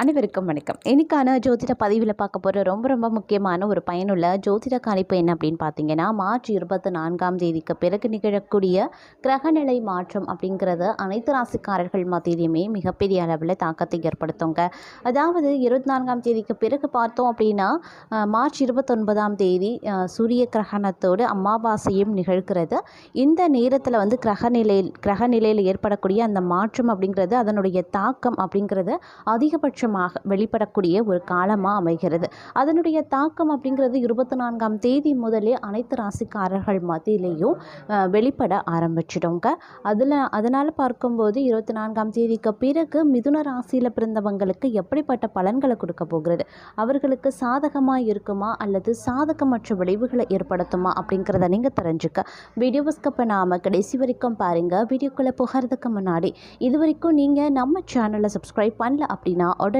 அனைவருக்கும் வணக்கம். இன்றைக்கான ஜோதிட பதிவில் பார்க்க போகிற ரொம்ப ரொம்ப முக்கியமான ஒரு பயனுள்ள ஜோதிட கணிப்பு என்ன அப்படின்னு பார்த்தீங்கன்னா மார்ச் இருபத்தி நான்காம் தேதிக்கு பிறகு நிகழக்கூடிய கிரகநிலை மாற்றம் அப்படிங்கிறது அனைத்து ராசிக்காரர்கள் மத்தியிலுமே மிகப்பெரிய அளவில் தாக்கத்தை ஏற்படுத்துங்க. அதாவது இருபத்தி நான்காம் தேதிக்கு பிறகு பார்த்தோம் அப்படின்னா மார்ச் இருபத்தொன்பதாம் தேதி சூரிய கிரகணத்தோடு அமாவாசையும் நிகழ்கிறது. இந்த நேரத்தில் வந்து கிரகநிலையில் கிரகநிலையில் ஏற்படக்கூடிய அந்த மாற்றம் அப்படிங்கிறது அதனுடைய தாக்கம் அப்படிங்கிறது அதிகபட்சமாக வெளிப்படக்கூடிய ஒரு காலமாக அமைகிறது. அதனுடைய தாக்கம் அப்படிங்கிறது இருபத்தி நான்காம் தேதி முதலே அனைத்து ராசிக்காரர்கள் மத்தியிலையும் வெளிப்பட ஆரம்பிச்சிடுங்க. அதில் அதனால் பார்க்கும்போது இருபத்தி நான்காம் தேதிக்கு பிறகு மிதுன ராசியில் பிறந்தவங்களுக்கு எப்படிப்பட்ட பலன்களை கொடுக்க போகிறது? அவர்களுக்கு சாதகமாக இருக்குமா? அல்லது சாதகமற்ற விளைவுகளை ஏற்படுத்துமா? அப்படிங்கிறத நீங்கள் தெரிஞ்சுக்க. வீடியோவை இப்போ நாம் கடைசி வரைக்கும் பாருங்கள் வீடியோக்குள்ளே புகிறதுக்கு முன்னாடி இது வரைக்கும் நீங்கள் நம்ம சேனலை சப்ஸ்கிரைப் பண்ணல அப்படின்னா உடனே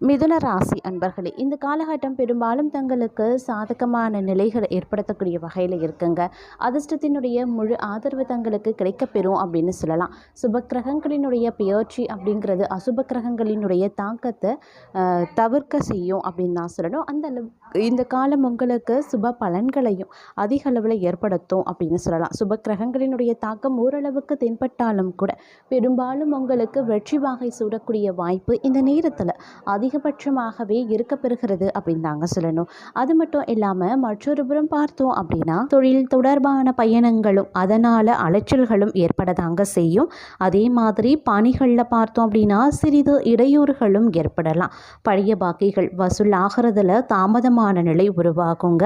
மிதுன ராசி அன்பர்களே இந்த காலகட்டம் பெரும்பாலும் தங்களுக்கு சாதகமான நிலைகளை ஏற்படுத்தக்கூடிய வகையில் இருக்குங்க. அதிர்ஷ்டத்தினுடைய முழு ஆதரவு தங்களுக்கு கிடைக்கப்பெறும் அப்படின்னு சொல்லலாம். சுப கிரகங்களினுடைய பெயர்ச்சி அப்படிங்கிறது அசுப கிரகங்களினுடைய தாக்கத்தை தவிர்க்க செய்யும் அப்படின்னு தான் சொல்லணும். அந்த அளவுக்கு இந்த காலம் உங்களுக்கு சுப பலன்களையும் அதிக அளவில் ஏற்படுத்தும் அப்படின்னு சொல்லலாம். சுப கிரகங்களினுடைய தாக்கம் ஓரளவுக்கு தென்பட்டாலும் கூட பெரும்பாலும் உங்களுக்கு வெற்றி வாகை சூடக்கூடிய வாய்ப்பு இந்த நேரத்தில் அதிகபட்சமாகவே இருக்க பெறுகிறது அப்படின்னு தாங்க சொல்லணும். அது மட்டும் இல்லாமல் மற்றொரு புறம் பார்த்தோம் அப்படின்னா தொழில் தொடர்பான பயணங்களும் அதனால் அலைச்சல்களும் ஏற்படதாங்க செய்யும். அதே மாதிரி பணிகளில் பார்த்தோம் அப்படின்னா சிறிது இடையூறுகளும் ஏற்படலாம். பழைய பாக்கிகள் வசூல் ஆகிறதுல தாமதமான நிலை உருவாகுங்க.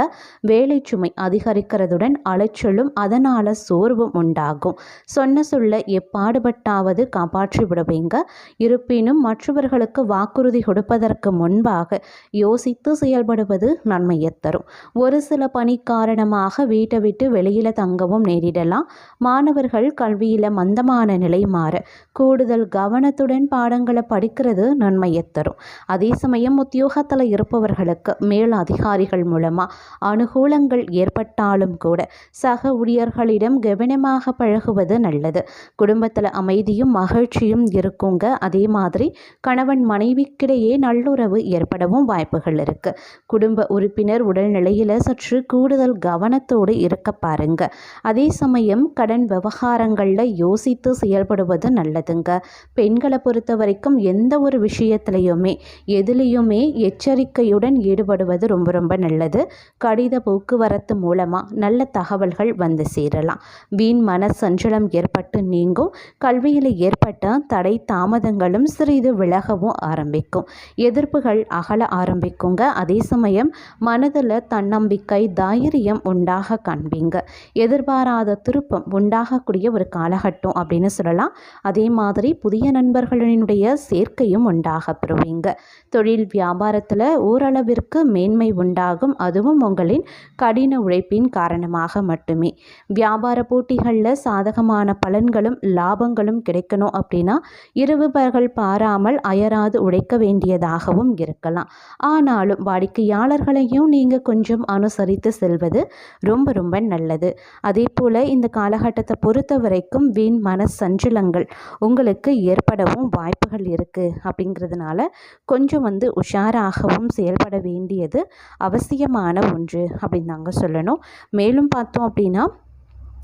வேலை சுமை அதிகரிக்கிறதுடன் அலைச்சலும் அதனால் சோர்வும் உண்டாகும். சொன்ன சொல்ல எப்பாடுபட்டாவது காப்பாற்றி விடுவீங்க இருப்பினும் மற்றவர்களுக்கு வாக்குறுதி கொடுப்பதற்கு முன்பாக யோசித்து செயல்படுவது நன்மையை தரும். ஒரு சில பணி காரணமாக வீட்டை விட்டு வெளியில் தங்கவும் நேரிடலாம். மாணவர்கள் கல்வியில் மந்தமான நிலை மாற கூடுதல் கவனத்துடன் பாடங்களை படிக்கிறது நன்மையை தரும். அதே சமயம் உத்தியோகத்தில் இருப்பவர்களுக்கு மேல் அதிகாரிகள் மூலமாக அனுகூலங்கள் ஏற்பட்டாலும் கூட சக ஊழியர்களிடம் கவனமாக பழகுவது நல்லது. குடும்பத்தில் அமைதியும் மகிழ்ச்சியும் இருக்குங்க. அதே மாதிரி கணவன் மனைவிக்கிடையே நல்லுறவு ஏற்படவும் வாய்ப்புகள் இருக்கு. குடும்ப உறுப்பினர் உடல்நிலையில் சற்று கூடுதல் கவனத்தோடு இருக்க பாருங்க. அதே சமயம் கடன் விவகாரங்களில் யோசித்து செயல்படுவது நல்லதுங்க. பெண்களை பொறுத்த வரைக்கும் எந்த ஒரு விஷயத்திலையுமே எதுலேயுமே எச்சரிக்கையுடன் ஈடுபடுவது ரொம்ப ரொம்ப நல்லது. கடித போக்குவரத்து மூலமாக நல்ல தகவல்கள் வந்து சேரலாம். வீண் மன சஞ்சலம் ஏற்பட்டு நீங்கும். கல்வியில் ஏற்பட்ட தடை தாமதங்களும் சிறிது விலகவும் ஆரம்பிக்கும். எதிர்ப்புகள் அகல ஆரம்பிக்குங்க. அதே சமயம் மனதில் தன்னம்பிக்கை தைரியம் உண்டாக காண்பீங்க. எதிர்பாராத திருப்பம் உண்டாகக்கூடிய ஒரு காலகட்டம் அப்படின்னு சொல்லலாம். அதே மாதிரி புதிய நண்பர்களினுடைய சேர்க்கையும் உண்டாக பெறுவீங்க. தொழில் வியாபாரத்தில் ஓரளவிற்கு மேன்மை உண்டாகும். அதுவும் உங்களின் கடின உழைப்பின் காரணமாக மட்டுமே. வியாபார போட்டிகளில் சாதகமான பலன்களும் லாபங்களும் கிடைக்கணும் அப்படின்னா இரவு பகல் பாராமல் அயராது உழைக்க வேண்டியதாகவும் இருக்கலாம். ஆனாலும் வாடிக்கையாளர்களையும் நீங்கள் கொஞ்சம் அனுசரித்து செல்வது ரொம்ப ரொம்ப நல்லது. அதே போல் இந்த காலகட்டத்தை பொறுத்த வரைக்கும் வீண் மன சஞ்சலங்கள் உங்களுக்கு ஏற்படவும் வாய்ப்புகள் இருக்குது அப்படிங்கிறதுனால கொஞ்சம் வந்து உஷாராகவும் செயல்பட வேண்டியது அவசியமான ஒன்று அப்படின்னு நாங்கள் சொல்லணும். மேலும் பார்த்தோம் அப்படின்னா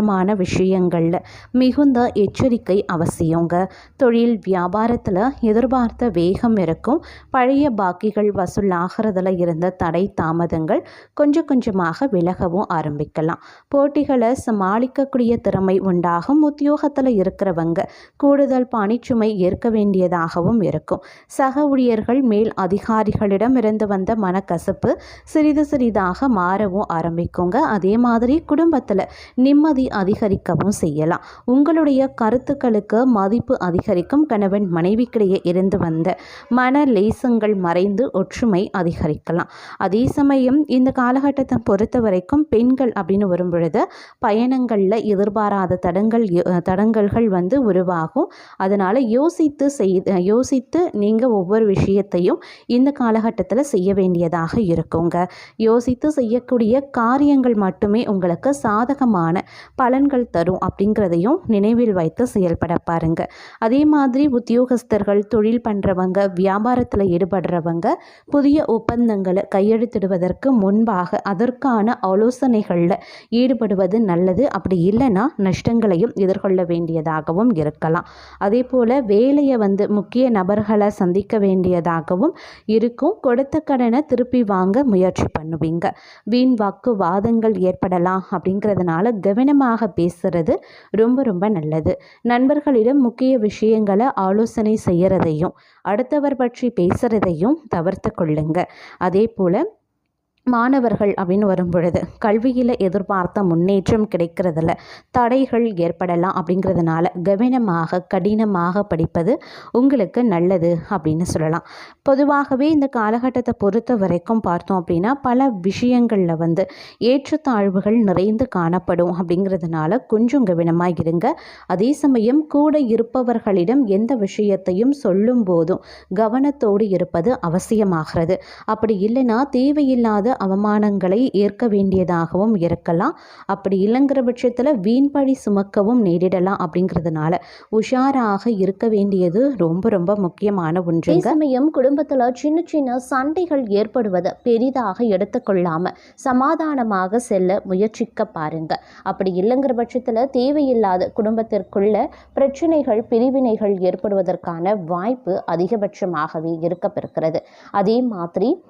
சம்பந்தமான விஷயங்களில் மிகுந்த எச்சரிக்கை அவசியங்க. தொழில் வியாபாரத்தில் எதிர்பார்த்த வேகம் இருக்கும். பழைய பாக்கிகள் வசூலாகிறதுல இருந்த தடை தாமதங்கள் கொஞ்சம் கொஞ்சமாக விலகவும் ஆரம்பிக்கலாம். போட்டிகளை சமாளிக்கக்கூடிய திறமை உண்டாகும். உத்தியோகத்தில் இருக்கிறவங்க கூடுதல் பணிச்சுமை ஏற்க வேண்டியதாகவும் இருக்கும். சக ஊழியர்கள் மேல் அதிகாரிகளிடம் இருந்து வந்த மனக்கசப்பு சிறிது சிறிதாக மாறவும் ஆரம்பிக்குங்க. அதே மாதிரி குடும்பத்தில் நிம்மதி அதிகரிக்கவும் செய்யலாம். உங்களுடைய கருத்துக்களுக்கு மதிப்பு அதிகரிக்கும். கணவன் மனைவிக்கிடையே இருந்து வந்த மன லேசங்கள் மறைந்து ஒற்றுமை அதிகரிக்கலாம். அதே சமயம் இந்த காலகட்டத்தை பொறுத்த வரைக்கும் பெண்கள் அப்படின்னு வரும்பொழுது பயணங்களில் எதிர்பாராத தடங்கள் தடங்கல்கள் வந்து உருவாகும். அதனால் யோசித்து செய் யோசித்து நீங்கள் ஒவ்வொரு விஷயத்தையும் இந்த காலகட்டத்தில் செய்ய வேண்டியதாக இருக்குங்க. யோசித்து செய்யக்கூடிய காரியங்கள் மட்டுமே உங்களுக்கு சாதகமான பலன்கள் தரும் அப்படிங்கிறதையும் நினைவில் வைத்து செயல்பட பாருங்க. அதே மாதிரி உத்தியோகஸ்தர்கள் தொழில் பண்ணுறவங்க வியாபாரத்தில் ஈடுபடுறவங்க புதிய ஒப்பந்தங்களை கையெழுத்திடுவதற்கு முன்பாக அதற்கான ஆலோசனைகளில் ஈடுபடுவது நல்லது. அப்படி இல்லைன்னா நஷ்டங்களையும் எதிர்கொள்ள வேண்டியதாகவும் இருக்கலாம். அதே போல் வேலையை வந்து முக்கிய நபர்களை சந்திக்க வேண்டியதாகவும் இருக்கும். கொடுத்த கடனை திருப்பி வாங்க முயற்சி பண்ணுவீங்க. வீண் வாக்கு வாதங்கள் ஏற்படலாம் அப்படிங்கிறதுனால கவனமாக பேசுறது ரொம்ப ரொம்ப நல்லது. நண்பர்களிடம் முக்கிய விஷயங்களை ஆலோசனை செய்கிறதையும் அடுத்தவர் பற்றி பேசுகிறதையும் தவிர்த்து கொள்ளுங்க. அதே போல் மாணவர்கள் அப்படின்னு வரும் பொழுது கல்வியில் எதிர்பார்த்த முன்னேற்றம் கிடைக்கிறதில்ல தடைகள் ஏற்படலாம் அப்படிங்கிறதுனால கவனமாக கடினமாக படிப்பது உங்களுக்கு நல்லது அப்படின்னு சொல்லலாம். பொதுவாகவே இந்த காலகட்டத்தை பொறுத்த வரைக்கும் பார்த்தோம் அப்படின்னா பல விஷயங்களில் வந்து ஏற்றத்தாழ்வுகள் நிறைந்து காணப்படும் அப்படிங்கிறதுனால கொஞ்சம் கவனமாக இருங்க. அதே சமயம் கூட இருப்பவர்களிடம் எந்த விஷயத்தையும் சொல்லும் போதும் கவனத்தோடு இருப்பது அவசியமாகிறது. அப்படி இல்லைன்னா தேவையில்லாத அவமானங்களை ஏற்க வேண்டியதாகவும் இருக்கலாம். அப்படி இல்லைங்கிற பட்சத்தில் வீண்பழி சுமக்கவும் நேரிடலாம் அப்படிங்கிறதுனால உஷாராக இருக்க வேண்டியது ரொம்ப ரொம்ப முக்கியமான ஒன்று சமயம் குடும்பத்தில் சின்ன சின்ன சண்டைகள் ஏற்படுவதை பெரிதாக எடுத்துக்கொள்ளாம சமாதானமாக செல்ல முயற்சிக்க பாருங்க. அப்படி இல்லைங்கிற பட்சத்தில் தேவையில்லாத குடும்பத்திற்குள்ள பிரச்சனைகள் பிரிவினைகள் ஏற்படுவதற்கான வாய்ப்பு அதிகபட்சமாகவே இருக்கப்பெறுகிறது. அதே மாதிரி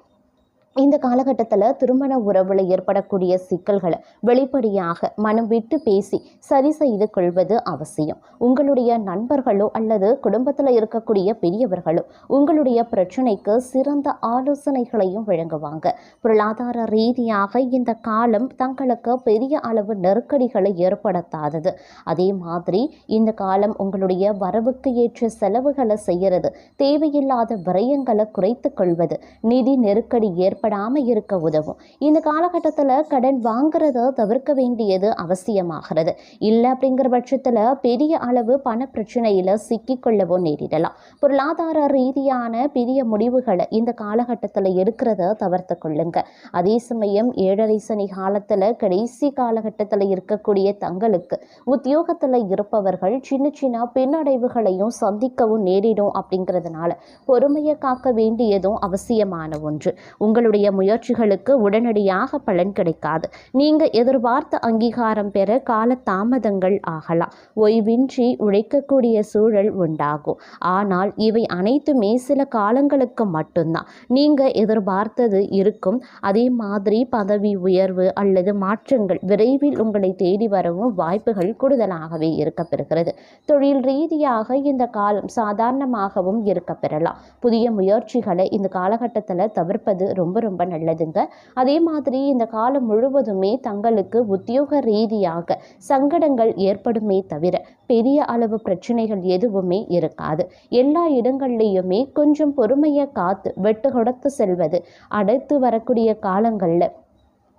இந்த காலகட்டத்தில் திருமண உறவில் ஏற்படக்கூடிய சிக்கல்களை வெளிப்படையாக மனம் விட்டு பேசி சரி செய்து கொள்வது அவசியம். உங்களுடைய நண்பர்களோ அல்லது குடும்பத்தில் இருக்கக்கூடிய பெரியவர்களோ உங்களுடைய பிரச்சனைக்கு சிறந்த ஆலோசனைகளையும் வழங்குவாங்க. பொருளாதார ரீதியாக இந்த காலம் தங்களுக்கு பெரிய அளவு நெருக்கடிகளை ஏற்படுத்தாதது. அதே மாதிரி இந்த காலம் உங்களுடைய வரவுக்கு ஏற்ற செலவுகளை செய்கிறது தேவையில்லாத விரயங்களை குறைத்து கொள்வது நிதி நெருக்கடி ஏற்ப ஏற்படாமல் இருக்க உதவும். இந்த காலகட்டத்தில் கடன் வாங்குறத தவிர்க்க வேண்டியது அவசியமாகிறது. இல்லை அப்படிங்கிற பட்சத்தில் பெரிய அளவு பண பிரச்சனையில் சிக்கிக்கொள்ளவோ நேரிடலாம். பொருளாதார ரீதியான பெரிய முடிவுகளை இந்த காலகட்டத்தில் எடுக்கிறத தவிர்த்து கொள்ளுங்க. அதே சமயம் ஏழரை சனி காலத்தில் கடைசி காலகட்டத்தில் இருக்கக்கூடிய தங்களுக்கு உத்தியோகத்தில் இருப்பவர்கள் சின்ன சின்ன பின்னடைவுகளையும் சந்திக்கவும் நேரிடும் அப்படிங்கிறதுனால பொறுமையை காக்க வேண்டியதும் அவசியமான ஒன்று. உங்களுடைய உங்களுடைய முயற்சிகளுக்கு உடனடியாக பலன் கிடைக்காது. நீங்க எதிர்பார்த்த அங்கீகாரம் பெற கால தாமதங்கள் ஆகலாம். ஓய்வின்றி உழைக்கக்கூடிய சூழல் உண்டாகும். ஆனால் இவை அனைத்துமே சில காலங்களுக்கு மட்டும்தான். நீங்க எதிர்பார்த்தது இருக்கும். அதே மாதிரி பதவி உயர்வு அல்லது மாற்றங்கள் விரைவில் உங்களை தேடி வரவும் வாய்ப்புகள் கூடுதலாகவே இருக்கப்பெறுகிறது. தொழில் ரீதியாக இந்த காலம் சாதாரணமாகவும் இருக்கப்பெறலாம். புதிய முயற்சிகளை இந்த காலகட்டத்தில் தவிர்ப்பது ரொம்ப ரொம்ப நல்லதுங்க. அதே மாதிரி இந்த காலம் முழுவதுமே தங்களுக்கு உத்தியோக ரீதியாக சங்கடங்கள் ஏற்படுமே தவிர பெரிய அளவு பிரச்சனைகள் எதுவுமே இருக்காது. எல்லா இடங்கள்லையுமே கொஞ்சம் பொறுமையை காத்து வெட்டு கொடுத்து செல்வது அடுத்து வரக்கூடிய காலங்களில்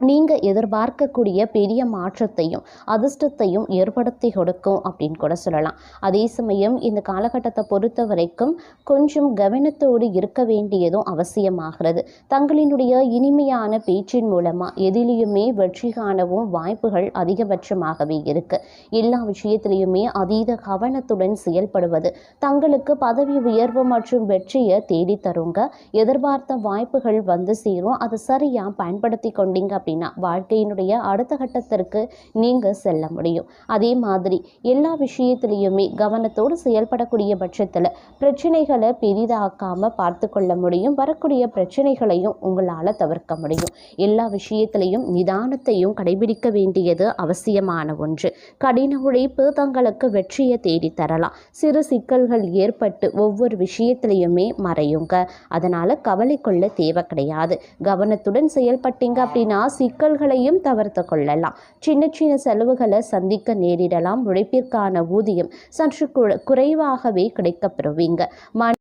நீங்கள் எதிர்பார்க்கக்கூடிய பெரிய மாற்றத்தையும் அதிர்ஷ்டத்தையும் ஏற்படுத்தி கொடுக்கும் அப்படின்னு கூட சொல்லலாம். அதே சமயம் இந்த காலகட்டத்தை பொறுத்த வரைக்கும் கொஞ்சம் கவனத்தோடு இருக்க வேண்டியதும் அவசியமாகிறது. தங்களினுடைய இனிமையான பேச்சின் மூலமாக எதிலையுமே வெற்றி காணவும் வாய்ப்புகள் அதிகபட்சமாகவே இருக்கு. எல்லா விஷயத்திலையுமே அதீத கவனத்துடன் செயல்படுவது தங்களுக்கு பதவி உயர்வு மற்றும் வெற்றியை தேடித்தருங்க. எதிர்பார்த்த வாய்ப்புகள் வந்து சேரும். அதை சரியாக பயன்படுத்தி கொண்டீங்க அப்படின்னு அப்படின்னா வாழ்க்கையினுடைய அடுத்த கட்டத்திற்கு நீங்கள் செல்ல முடியும். அதே மாதிரி எல்லா விஷயத்திலையுமே கவனத்தோடு செயல்படக்கூடிய பட்சத்தில் பிரச்சனைகளை பெரிதாக்காமல் பார்த்து கொள்ள முடியும். வரக்கூடிய பிரச்சனைகளையும் உங்களால் தவிர்க்க முடியும். எல்லா விஷயத்திலையும் நிதானத்தையும் கடைபிடிக்க வேண்டியது அவசியமான ஒன்று. கடின உழைப்பு தங்களுக்கு வெற்றியை தேடித்தரலாம் சிறு சிக்கல்கள் ஏற்பட்டு ஒவ்வொரு விஷயத்திலையுமே மறையுங்க. அதனால் கவலை கொள்ள தேவை கிடையாது. கவனத்துடன் செயல்பட்டீங்க அப்படின்னா சிக்கல்களையும் தவிர்த்து கொள்ளலாம். சின்ன சின்ன செலவுகளை சந்திக்க நேரிடலாம். உழைப்பிற்கான ஊதியம் சற்று குறைவாகவே கிடைக்கப்பெறுவீங்க